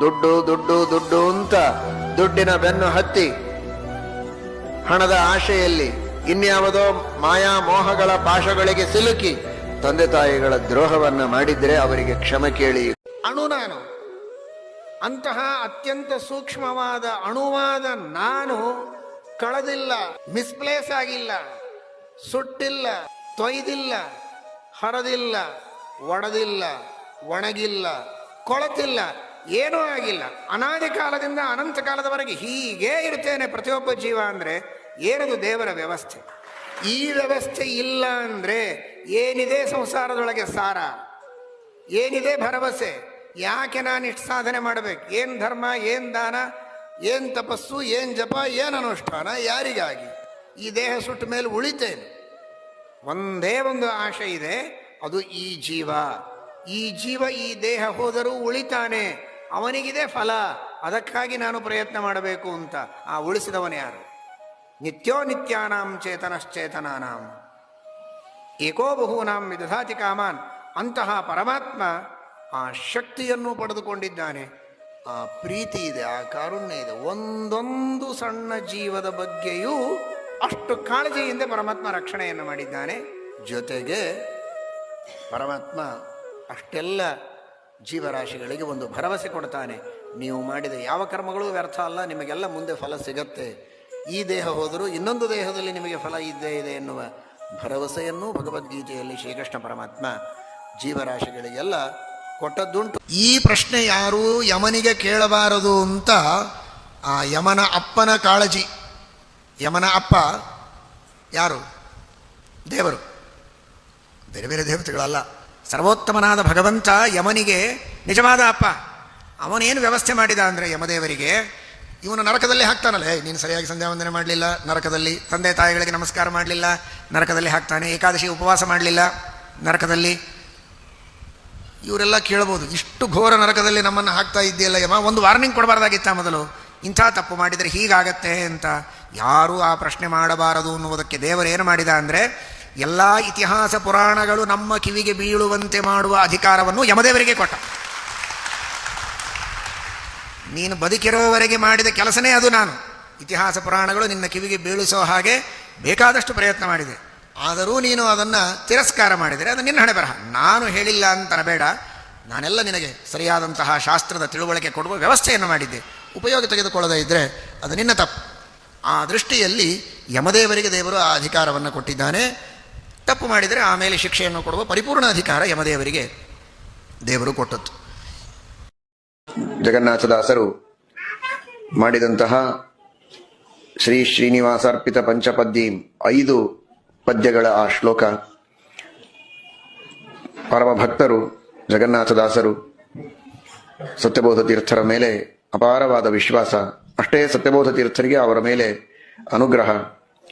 ದುಡ್ಡು ದುಡ್ಡು ದುಡ್ಡು ಅಂತ ದುಡ್ಡಿನ ಬೆನ್ನು ಹತ್ತಿ ಹಣದ ಆಶೆಯಲ್ಲಿ ಇನ್ಯಾವುದೋ ಮಾಯಾ ಮೋಹಗಳ ಪಾಶಗಳಿಗೆ ಸಿಲುಕಿ ತಂದೆ ತಾಯಿಗಳ ದ್ರೋಹವನ್ನ ಮಾಡಿದ್ರೆ ಅವರಿಗೆ ಕ್ಷಮ ಕೇಳಿ. ಅಣು ನಾನು. ಅಂತಹ ಅತ್ಯಂತ ಸೂಕ್ಷ್ಮವಾದ ಅಣುವಾದ ನಾನು ಕಳೆದಿಲ್ಲ ಮಿಸ್ಪ್ಲೇಸ್ ಆಗಿಲ್ಲ, ಸುಟ್ಟಿಲ್ಲ, ತೊಯ್ದಿಲ್ಲ, ಹರದಿಲ್ಲ, ಒಡೆದಿಲ್ಲ, ಒಣಗಿಲ್ಲ, ಕೊಳತಿಲ್ಲ. ಏನೂ ಆಗಿಲ್ಲ. ಅನಾದಿ ಕಾಲದಿಂದ ಅನಂತ ಕಾಲದವರೆಗೆ ಹೀಗೇ ಇರ್ತೇನೆ ಪ್ರತಿಯೊಬ್ಬ ಜೀವ ಅಂದರೆ ಏನದು ದೇವರ ವ್ಯವಸ್ಥೆ? ಈ ವ್ಯವಸ್ಥೆ ಇಲ್ಲ ಅಂದರೆ ಏನಿದೆ ಸಂಸಾರದೊಳಗೆ ಸಾರ? ಏನಿದೆ ಭರವಸೆ? ಯಾಕೆ ನಾನು ಇಷ್ಟು ಸಾಧನೆ ಮಾಡಬೇಕು? ಏನು ಧರ್ಮ, ಏನು ದಾನ, ಏನು ತಪಸ್ಸು, ಏನು ಜಪ, ಏನು ಅನುಷ್ಠಾನ, ಯಾರಿಗಾಗಿ? ಈ ದೇಹ ಸುಟ್ಟ ಮೇಲೆ ಉಳಿತೇನೆ? ಒಂದೇ ಒಂದು ಆಶೆ ಇದೆ, ಅದು ಈ ಜೀವ. ಈ ಜೀವ ಈ ದೇಹ ಹೋದರೂ ಉಳಿತಾನೆ. ಅವನಿಗಿದೆ ಫಲ, ಅದಕ್ಕಾಗಿ ನಾನು ಪ್ರಯತ್ನ ಮಾಡಬೇಕು ಅಂತ. ಆ, ಉಳಿಸಿದವನು ಯಾರು? ನಿತ್ಯೋ ನಿತ್ಯಾನಾಂ ಚೇತನಶ್ಚೇತನಾನಾಂ. ಏಕೋ ಬಹೂನಾಂ ವಿದಧಾತಿ ಕಾಮಾನ್. ಅಂತಹ ಪರಮಾತ್ಮ ಆ ಶಕ್ತಿಯನ್ನು ಪಡೆದುಕೊಂಡಿದ್ದಾನೆ. ಆ ಪ್ರೀತಿ ಇದೆ, ಆ ಕಾರುಣ್ಯ ಇದೆ. ಒಂದೊಂದು ಸಣ್ಣ ಜೀವದ ಬಗ್ಗೆಯೂ ಅಷ್ಟು ಕಾಳಜಿಯಿಂದ ಪರಮಾತ್ಮ ರಕ್ಷಣೆಯನ್ನು ಮಾಡಿದ್ದಾನೆ. ಜೊತೆಗೆ ಪರಮಾತ್ಮ ಅಷ್ಟೆಲ್ಲ ಜೀವರಾಶಿಗಳಿಗೆ ಒಂದು ಭರವಸೆ ಕೊಡ್ತಾನೆ. ನೀವು ಮಾಡಿದ ಯಾವ ಕರ್ಮಗಳು ವ್ಯರ್ಥ ಅಲ್ಲ, ನಿಮಗೆಲ್ಲ ಮುಂದೆ ಫಲ ಸಿಗತ್ತೆ. ಈ ದೇಹ ಹೋದರೂ ಇನ್ನೊಂದು ದೇಹದಲ್ಲಿ ನಿಮಗೆ ಫಲ ಇದ್ದೇ ಇದೆ ಎನ್ನುವ ಭರವಸೆಯನ್ನು ಭಗವದ್ಗೀತೆಯಲ್ಲಿ ಶ್ರೀಕೃಷ್ಣ ಪರಮಾತ್ಮ ಜೀವರಾಶಿಗಳಿಗೆಲ್ಲ ಕೊಟ್ಟದ್ದುಂಟು. ಈ ಪ್ರಶ್ನೆ ಯಾರೂ ಯಮನಿಗೆ ಕೇಳಬಾರದು ಅಂತ ಆ ಯಮನ ಅಪ್ಪನ ಕಾಳಜಿ. ಯಮನ ಅಪ್ಪ ಯಾರು? ದೇವರು. ಬೇರೆ ಬೇರೆ ದೇವತೆಗಳಲ್ಲ. ಸರ್ವೋತ್ತಮನಾದ ಭಗವಂತ ಯಮನಿಗೆ, ನಿಜವಾದ ಅಪ್ಪ, ಅವನೇನು ವ್ಯವಸ್ಥೆ ಮಾಡಿದ ಅಂದರೆ ಯಮದೇವರಿಗೆ? ಇವನು ನರಕದಲ್ಲಿ ಹಾಕ್ತಾನಲ್ಲ ಏ ನೀನು ಸರಿಯಾಗಿ ಸಂಧ್ಯಾ ವಂದನೆ ಮಾಡಲಿಲ್ಲ, ನರಕದಲ್ಲಿ ತಂದೆ ತಾಯಿಗಳಿಗೆ ನಮಸ್ಕಾರ ಮಾಡಲಿಲ್ಲ, ನರಕದಲ್ಲಿ ಹಾಕ್ತಾನೆ, ಏಕಾದಶಿ ಉಪವಾಸ ಮಾಡಲಿಲ್ಲ, ನರಕದಲ್ಲಿ? ಇವರೆಲ್ಲ ಕೇಳ್ಬೋದು, ಇಷ್ಟು ಘೋರ ನರಕದಲ್ಲಿ ನಮ್ಮನ್ನು ಹಾಕ್ತಾ ಇದ್ದೀಯಲ್ಲ ಯಮ, ಒಂದು ವಾರ್ನಿಂಗ್ ಕೊಡಬಾರ್ದಾಗಿತ್ತ ಮೊದಲು? ಇಂಥ ತಪ್ಪು ಮಾಡಿದರೆ ಹೀಗಾಗತ್ತೆ ಅಂತ. ಯಾರೂ ಆ ಪ್ರಶ್ನೆ ಮಾಡಬಾರದು ಅನ್ನುವುದಕ್ಕೆ ದೇವರು ಏನು ಮಾಡಿದ ಅಂದರೆ ಎಲ್ಲ ಇತಿಹಾಸ ಪುರಾಣಗಳು ನಮ್ಮ ಕಿವಿಗೆ ಬೀಳುವಂತೆ ಮಾಡುವ ಅಧಿಕಾರವನ್ನು ಯಮದೇವರಿಗೆ ಕೊಟ್ಟ. ನೀನು ಬದುಕಿರೋವರೆಗೆ ಮಾಡಿದ ಕೆಲಸನೇ ಅದು ನಾನು. ಇತಿಹಾಸ ಪುರಾಣಗಳು ನಿನ್ನ ಕಿವಿಗೆ ಬೀಳಿಸೋ ಹಾಗೆ ಬೇಕಾದಷ್ಟು ಪ್ರಯತ್ನ ಮಾಡಿದೆ. ಆದರೂ ನೀನು ಅದನ್ನು ತಿರಸ್ಕಾರ ಮಾಡಿದರೆ ಅದು ನಿನ್ನ ಹಣೆ ಬರಹ. ನಾನು ಹೇಳಿಲ್ಲ ಅಂತನಬೇಡ ನಾನೆಲ್ಲ ನಿನಗೆ ಸರಿಯಾದಂತಹ ಶಾಸ್ತ್ರದ ತಿಳುವಳಿಕೆ ಕೊಡುವ ವ್ಯವಸ್ಥೆಯನ್ನು ಮಾಡಿದ್ದೆ. ಉಪಯೋಗ ತೆಗೆದುಕೊಳ್ಳದೇ ಇದ್ದರೆ ಅದು ನಿನ್ನ ತಪ್ಪು. ಆ ದೃಷ್ಟಿಯಲ್ಲಿ ಯಮದೇವರಿಗೆ ದೇವರು ಆ ಅಧಿಕಾರವನ್ನು ಕೊಟ್ಟಿದ್ದಾನೆ. ತಪ್ಪು ಮಾಡಿದರೆ ಆಮೇಲೆ ಶಿಕ್ಷೆಯನ್ನು ಕೊಡುವ ಪರಿಪೂರ್ಣ ಅಧಿಕಾರ ಯಮದೇವರಿಗೆ ದೇವರು ಕೊಟ್ಟದ್ದು. ಜಗನ್ನಾಥದಾಸರು ಮಾಡಿದಂತಹ ಶ್ರೀ ಶ್ರೀನಿವಾಸಾರ್ಪಿತ ಪಂಚಪದ್ಯ ಐದು ಪದ್ಯಗಳ ಆ ಶ್ಲೋಕ. ಪರಮ ಭಕ್ತರು ಜಗನ್ನಾಥದಾಸರು ಸತ್ಯಬೋಧ ತೀರ್ಥರ ಮೇಲೆ ಅಪಾರವಾದ ವಿಶ್ವಾಸ. ಅಷ್ಟೇ ಸತ್ಯಬೋಧ ತೀರ್ಥರಿಗೆ ಅವರ ಮೇಲೆ ಅನುಗ್ರಹ.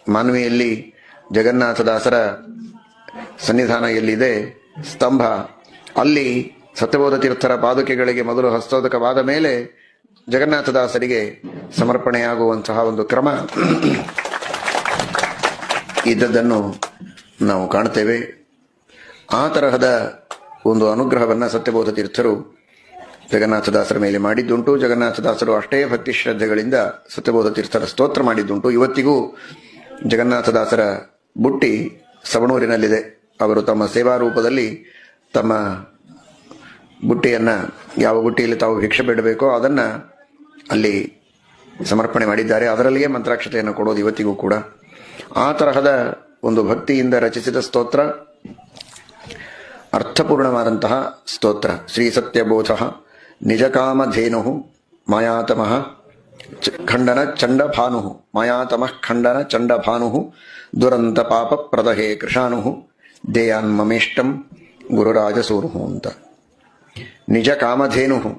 ಮಾನ್ವಿಯಲ್ಲಿ ಜಗನ್ನಾಥದಾಸರ ಸನ್ನಿಧಾನ ಎಲ್ಲಿದೆ? ಸ್ತಂಭ. ಅಲ್ಲಿ ಸತ್ಯಬೋಧ ತೀರ್ಥರ ಪಾದುಕೆಗಳಿಗೆ ಮೊದಲು ಹಸ್ತೋದಕವಾದ ಮೇಲೆ ಜಗನ್ನಾಥದಾಸರಿಗೆ ಸಮರ್ಪಣೆಯಾಗುವಂತಹ ಒಂದು ಕ್ರಮ. ಇದ್ದದ್ದನ್ನು ನಾವು ಕಾಣ್ತೇವೆ ಆ ತರಹದ ಒಂದು ಅನುಗ್ರಹವನ್ನ ಸತ್ಯಬೋಧ ತೀರ್ಥರು ಜಗನ್ನಾಥದಾಸರ ಮೇಲೆ ಮಾಡಿದ್ದುಂಟು. ಜಗನ್ನಾಥದಾಸರು ಅಷ್ಟೇ ಭಕ್ತಿ ಶ್ರದ್ಧೆಗಳಿಂದ ಸತ್ಯಬೋಧ ತೀರ್ಥರ ಸ್ತೋತ್ರ ಮಾಡಿದ್ದುಂಟು. ಇವತ್ತಿಗೂ ಜಗನ್ನಾಥದಾಸರ ಬುಟ್ಟಿ ಸವಣೂರಿನಲ್ಲಿದೆ. ಅವರು ತಮ್ಮ ಸೇವಾ ರೂಪದಲ್ಲಿ ತಮ್ಮ ಬುಟ್ಟಿಯನ್ನು ಯಾವ ಬುಟ್ಟಿಯಲ್ಲಿ ತಾವು ಭಿಕ್ಷೆ ಬಿಡಬೇಕೋ ಅದನ್ನ ಅಲ್ಲಿ ಸಮರ್ಪಣೆ ಮಾಡಿದ್ದಾರೆ. ಅದರಲ್ಲಿಯೇ ಮಂತ್ರಾಕ್ಷತೆಯನ್ನು ಕೊಡೋದು ಇವತ್ತಿಗೂ ಕೂಡ. ಆ ತರಹದ ಒಂದು ಭಕ್ತಿಯಿಂದ ರಚಿಸಿದ ಸ್ತೋತ್ರ, ಅರ್ಥಪೂರ್ಣವಾದಂತಹ ಸ್ತೋತ್ರ. ಶ್ರೀ ಸತ್ಯಬೋಧ ನಿಜಕಾಮಧೇನು ಮಾಯಾತಮಃ. ఖండన చండ భాను మయాతమ ఖండన చండ భాను దురంత పాప ప్రదహే కృషాను. దేయాన్మమేష్టం గురురాజసూరు అంత. నిజ కామధేను.